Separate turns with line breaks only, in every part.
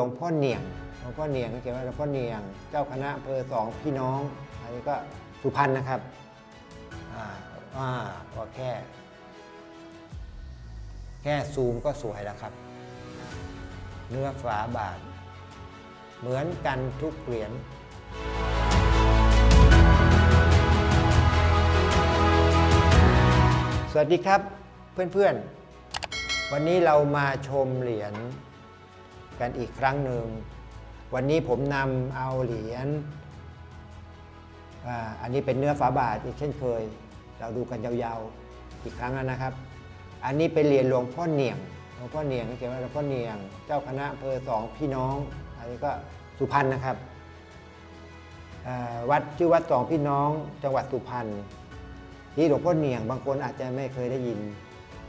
หลวงพ่อเนียงหลวงพ่อเนียงเขาเขียนว่าหลวงพ่อเนียง เจ้าคณะอำเภอสองพี่น้อง อันนี้ก็สุพรรณนะครับ อ่าอ่าก็แค่ แค่ซูมก็สวยแล้วครับ เนื้อฝาบาท เหมือนกันทุกเหรียญสวัสดีครับเพื่อนๆ วันนี้เรามาชมเหรียญ กันอีกครั้งหนึ่ง วันนี้ผมนำเอาเหรียญอันนี้เป็นเนื้อฝาบาทอีกเช่นเคย เราดูกันยาวๆอีกครั้งแล้วนะครับ อันนี้เป็นเหรียญหลวงพ่อเนียงหลวงพ่อเนียงเขียนว่าหลวงพ่อเนียง เจ้าคณะอำเภอสองพี่น้อง อันนี้ก็สุพรรณนะครับวัดชื่อวัดสองพี่น้อง จังหวัดสุพรรณที่หลวงพ่อเนียงบางคนอาจจะไม่เคยได้ยิน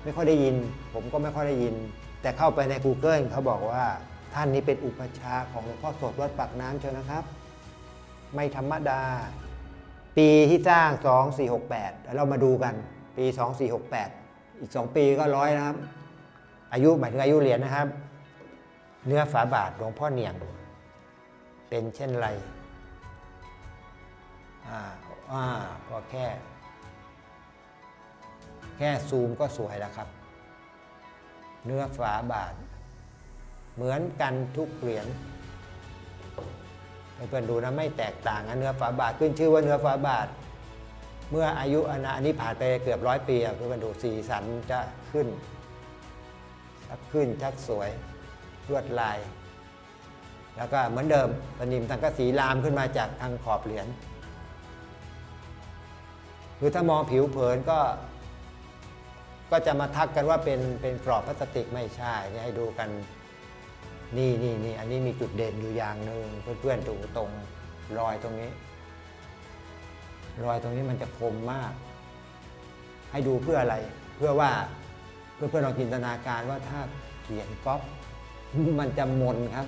ไม่ค่อยได้ยิน ผมก็ไม่ค่อยได้ยิน แต่เข้าไปใน Google เขาบอกว่า ท่านนี้เป็นอุปชฌาย์ของหลวงพ่อโสดวัดปากน้ำเชียวนะครับ ไม่ธรรมดา ปีที่สร้าง 2468แล้วเรามาดูกันปี 2468 อีก 2 ปีก็ร้อยนะครับ อายุหมายถึงอายุเหรียญนะครับ เนื้อฝาบาทหลวงพ่อเนียง เป็นเช่นไรอ่าอ่าก็แค่ แค่ซูมก็สวยแล้วครับ เนื้อฝาบาท เหมือนกันทุกเหรียญเพื่อนดูนะไม่แตกต่างนะเนื้อฝาบาทขึ้นชื่อว่าเนื้อฝาบาท เมื่ออายุอนาอันนี้ผ่านไปเกือบร้อยปีเพื่อนดูสีสันจะขึ้นชักขึ้นชักสวยลวดลาย แล้วก็เหมือนเดิมปนิมทางกสีลามขึ้นมาจากทางขอบเหรียญคือถ้ามองผิวเผินก็ ก็จะมาทักกันว่าเป็นเป็นกรอบพลาสติกไม่ใช่นี่ให้ดูกัน นี่นี่นี่อันนี้มีจุดเด่นอยู่อย่างหนึ่งเพื่อนๆดูตรงรอยตรงนี้ รอยตรงนี้มันจะคมมาก ให้ดูเพื่ออะไร เพื่อว่าเพื่อนๆลองจินตนาการว่าถ้าเขียนก๊อปมันจะมนครับ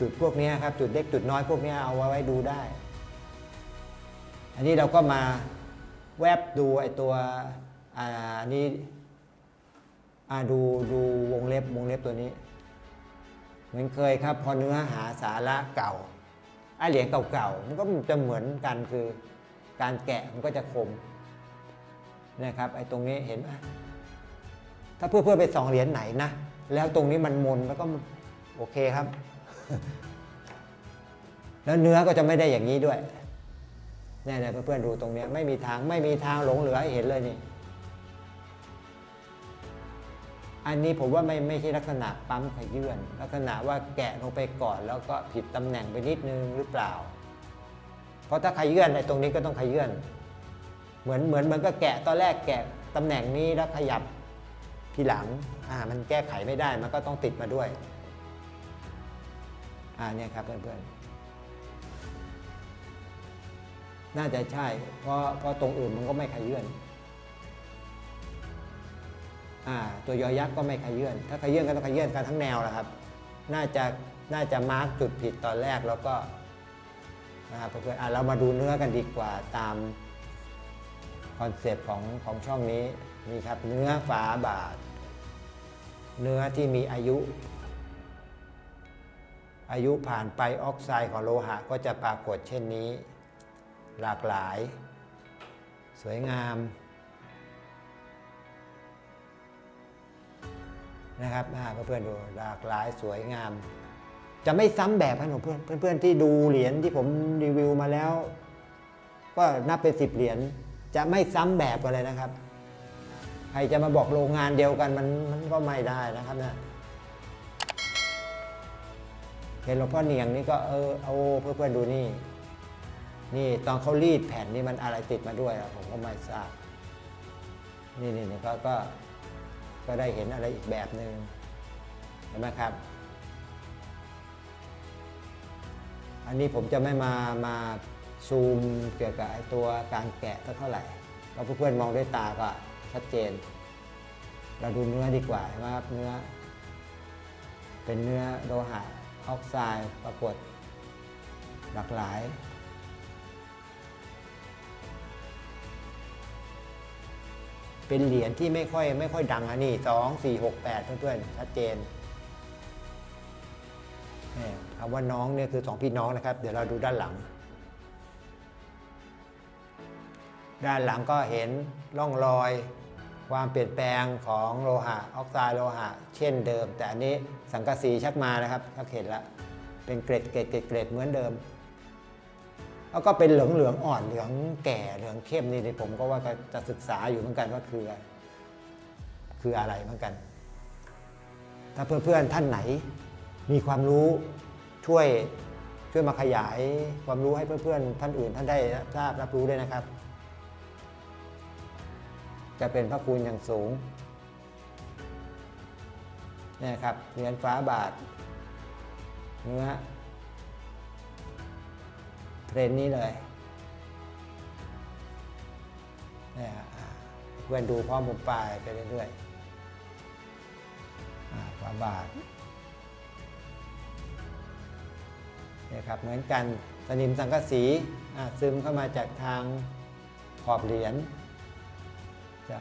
จุดพวกนี้ครับ จุดเล็กจุดน้อยพวกนี้เอาไว้ดูได้ อันนี้เราก็มาแวบดูไอ้ตัวอ่าอันนี้อ่าดูดูวงเล็บวงเล็บตัวนี้ เหมือนเคยครับ พอเนื้อหาสาระเก่าไอ้เหรียญเก่าๆมันก็จะเหมือนกันคือการแกะมันก็จะคมนะครับไอ้ตรงนี้เห็นไหมถ้าเพื่อเพื่อไปสองเหรียญไหนนะ แล้วตรงนี้มันมนแล้วก็โอเคครับ แล้วเนื้อก็จะไม่ได้อย่างนี้ด้วยเนี่ยเพื่อนๆดูตรงนี้ไม่มีทางไม่มีทางหลงเหลือหเห็นเลยนี่ อันนี้ผมว่าไม่ไม่ใช่ลักษณะปั๊มขยื่นลักษณะว่าแกะลงไปก่อน แล้วก็ผิดตำแหน่งไปนิดนึงหรือเปล่า เพราะถ้าขยื่นในตรงนี้ก็ต้องขยื่นเหมือนเหมือนมันก็แกะตอนแรกแกะตำแหน่งนี้แล้วขยับทีหลังอ่ามันแก้ไขไม่ได้มันก็ต้องติดมาด้วยอ่าเนี่ยครับเพื่อนๆน่าจะใช่ เพราะเพราะตรงอื่นมันก็ไม่ขยื่น ตัวยอยักษ์ก็ไม่ขยื่นถ้าขยื่นก็ต้องขยื่นกันทั้งแนวแหละครับ น่าจะน่าจะมาร์กจุดผิดตอนแรกแล้วก็นะครับเพื่อนๆเรามาดูเนื้อกันดีกว่าตามคอนเซปต์ของของช่องนี้นี่ครับเนื้อฝาบาท เนื้อที่มีอายุ อายุผ่านไปออกไซด์ของโลหะก็จะปรากฏเช่นนี้ หลากหลาย สวยงาม นะครับเพื่อนๆดูหลากหลายสวยงาม จะไม่ซ้ำแบบให้หนูเพื่อนเพื่อนๆที่ดูเหรียญที่ผมรีวิวมาแล้ว ก็นับเป็นสิบเหรียญจะไม่ซ้ำแบบกันเลยนะครับใครจะมาบอกโรงงานเดียวกันมันมันก็ไม่ได้นะครับนะเห็นหลวงพ่อเนียงนี่ก็เออเอาเพื่อนๆดูนี่ นี่ตอนเขารีดแผ่นนี่มันอะไรติดมาด้วยผมก็ไม่ทราบนี่นี่นี่ก็ก็ ก็ได้เห็นอะไรอีกแบบหนึ่งเห็นไหมครับ อันนี้ผมจะไม่มามาซูมเกี่ยวกับไอ้ตัวการแกะเท่าไหร่เพราะเพื่อนๆมองด้วยตาก็ชัดเจน เราดูเนื้อดีกว่าเห็นไหมครับเนื้อ เป็นเนื้อโลหะออกไซด์ปรากฏหลากหลาย เป็นเหรียญที่ไม่ค่อยไม่ค่อยดังอันนี้สองสี่หกแปดเพื่อนๆชัดเจนเนี่ยคำว่าน้องเนี่ยคือสองพี่น้องนะครับ เดี๋ยวเราดูด้านหลัง ด้านหลังก็เห็นร่องรอย ความเปลี่ยนแปลงของโลหะออกไซด์โลหะ เช่นเดิม แต่อันนี้สังกะสีชักมานะครับชักเห็นละเป็นเกร็ดเกร็ดเกร็ดเกร็ดเหมือนเดิม แล้วก็เป็นเหลืองเหลืองอ่อนเหลืองแก่เหลืองเข้มนี่ผมก็ว่าจะศึกษาอยู่เหมือนกันว่าคือคืออะไรเหมือนกัน ถ้าเพื่อนๆท่านไหนมีความรู้ช่วยช่วยมาขยายความรู้ให้เพื่อนๆท่านอื่นท่านได้ทราบรับรู้ด้วยนะครับ จะเป็นพระคุณอย่างสูงนี่ครับเหรียญฟ้าบาทเนื้อ เทรนนี้เลยเนี่ยเพื่อนดูพร้อมผมไปไปเรื่อยๆอ่าฟ้าบาทเนี่ยครับเหมือนกันสนิมสังกะสีซึมเข้ามาจากทางขอบเหรียญจะ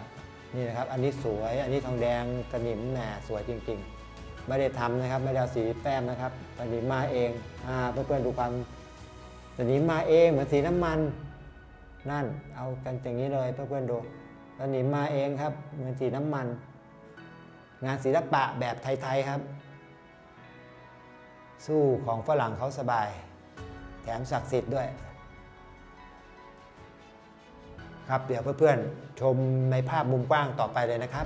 นี่นะครับ อันนี้สวย อันนี้ทองแดงสนิมแหน่สวยจริง ๆ ไม่ได้ทำนะครับ ไม่ได้สีแต้มนะครับสนิมมาเองอ่าเพื่อนๆดูความ สนิมมาเองเหมือนสีน้ำมัน นั่นเอากันอย่างนี้เลยเพื่อนๆดูสนิมมาเองครับเหมือนสีน้ำมัน งานศิลปะแบบไทยๆครับ สู้ของฝรั่งเขาสบาย แถมศักดิ์สิทธิ์ด้วย ครับเดี๋ยวเพื่อนๆชมในภาพมุมกว้างต่อไปเลยนะครับ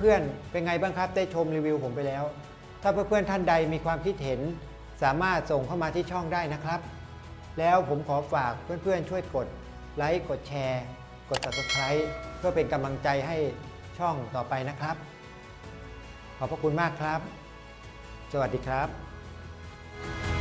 เพื่อนๆ เป็นไงบ้างครับ ได้ชมรีวิวผมไปแล้ว ถ้าเพื่อนๆท่านใดมีความคิดเห็น สามารถส่งเข้ามาที่ช่องได้นะครับ แล้วผมขอฝากเพื่อนๆ ช่วยกดไลค์กดแชร์ กด subscribe เพื่อเป็นกำลังใจให้ช่องต่อไปนะครับ ขอบพระคุณมากครับ สวัสดีครับ